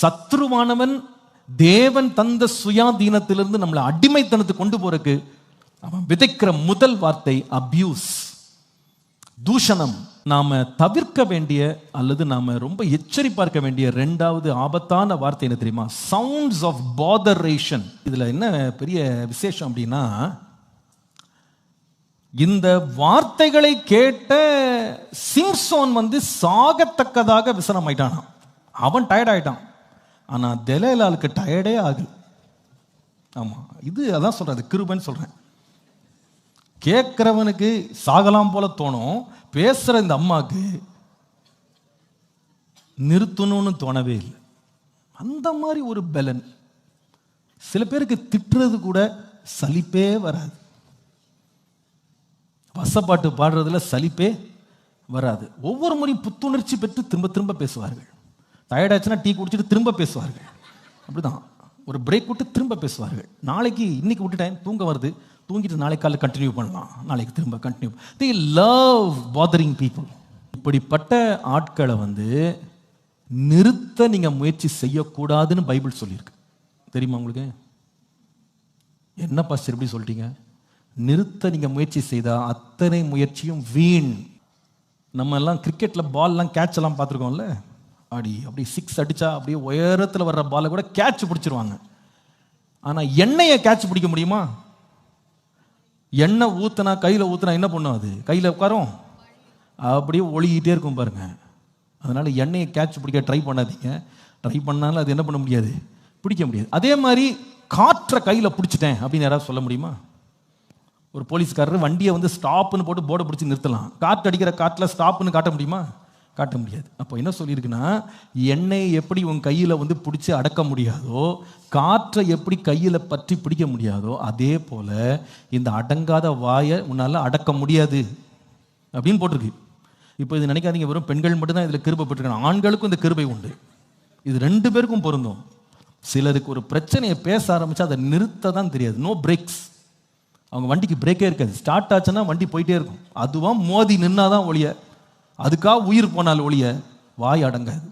சத்ருவானவன் தேவன் தந்த சுயாதீனத்திலிருந்து நம்மளை அடிமைத்தனத்துக்கு கொண்டு போறதுக்கு அவன் விதைக்கிற முதல் வார்த்தை அபியூஸ் தூஷணம். நாம தவிர்க்க வேண்டிய அல்லது நாம ரொம்ப எச்சரி பார்க்க வேண்டிய ரெண்டாவது ஆபத்தான வார்த்தை என்ன தெரியுமா? சவுண்ட்ஸ் ஆஃப் பாதரேஷன் இதுல என்ன பெரிய விசேஷம் அப்படின்னா இந்த வார்த்தைகளை கேட்ட சிம்சோன் வந்து சாகத்தக்கதாக விசனம் ஆயிட்டானான் அவன் டயர்ட் ஆயிட்டான். ஆனா தெலைலாலுக்கு டயர்டே ஆகல. ஆமா இது அதான் சொல்றது கிருபன்னு சொல்றேன். கேட்குறவனுக்கு சாகலாம் போல தோணும் பேசுற இந்த அம்மாவுக்கு நிறுத்தணும்னு தோணவே இல்லை. அந்த மாதிரி ஒரு பலன். சில பேருக்கு திட்டுறது கூட சலிப்பே வராது. வசப்பாட்டு பாடுறதுல சலிப்பே வராது. ஒவ்வொரு முறையும் புத்துணர்ச்சி பெற்று திரும்ப திரும்ப பேசுவார்கள். டயர்டாச்சுன்னா டீ குடிச்சிட்டு திரும்ப பேசுவார்கள். அப்படிதான். ஒரு பிரேக் விட்டு திரும்ப பேசுவார்கள். நாளைக்கு இன்னைக்கு விட்டுட்டேன் தூங்க வருது. தூங்கிட்டு நாளைக்கு காலையில் கண்டினியூ பண்ணலாம். நாளைக்கு திரும்ப continue the love gathering people இப்படிப்பட்ட ஆட்களை வந்து நிறுத்த நீங்கள் முயற்சி செய்யக்கூடாதுன்னு பைபிள் சொல்லியிருக்கு. தெரியுமா உங்களுக்கு? என்ன பாஸ்டர் எப்படி சொல்லிட்டீங்க? நிறுத்த நீங்கள் முயற்சி செய்தால் அத்தனை முயற்சியும் வீண். நம்ம எல்லாம் கிரிக்கெட்டில் பால்லாம் கேட்ச் எல்லாம் பார்த்துருக்கோம்ல? அப்படி அப்படி சிக்ஸ் அடிச்சா அப்படியே உயரத்தில் வர்ற பாலை கூட கேட்ச் பிடிச்சிருவாங்க. ஆனால் எண்ணெயை கேட்ச் பிடிக்க முடியுமா? எண்ணெய் ஊற்றுனா கையில் ஊத்துனா என்ன பண்ணும் அது? கையில் உட்காரும். அப்படியே ஒழுகிட்டே இருக்கும் பாருங்க. அதனால எண்ணெயை கேட்ச் பிடிக்க ட்ரை பண்ணாதீங்க. ட்ரை பண்ணாலும் அது என்ன பண்ண முடியாது? பிடிக்க முடியாது. அதே மாதிரி காற்றை கையில் பிடிச்சிட்டேன் அப்படின்னு யாராவது சொல்ல முடியுமா? ஒரு போலீஸ்காரர் வண்டியை வந்து ஸ்டாப்னு போட்டு போர்டை பிடிச்சி நிறுத்தலாம். காற்று அடிக்கிற காற்றில் ஸ்டாப்னு காட்ட முடியுமா? காட்ட முடியாது. அப்போ என்ன சொல்லியிருக்குன்னா எண்ணெயை எப்படி உன் கையில் வந்து பிடிச்சி அடக்க முடியாதோ காற்றை எப்படி கையில் பற்றி பிடிக்க முடியாதோ அதே போல் இந்த அடங்காத வாயை உன்னால் அடக்க முடியாது. அப்படின்னு போட்டிருக்கு. இப்போ இது நினைக்காதீங்க வெறும் பெண்கள் மட்டும்தான் இதில் கிருபை பெற்றுக்கணும் ஆண்களுக்கும் இந்த கிருபை உண்டு. இது ரெண்டு பேருக்கும் பொருந்தும். சிலருக்கு ஒரு பிரச்சனையை பேச ஆரம்பிச்சா அதை நிறுத்த தான் தெரியாது. நோ பிரேக்ஸ் அவங்க வண்டிக்கு பிரேக்கே இருக்காது. ஸ்டார்ட் ஆச்சுன்னா வண்டி போயிட்டே இருக்கும். அதுவாக மோதி நின்னாதான் ஒழிய அதுக்காக உயிர் போனால் ஒழிய வாய் அடங்காது.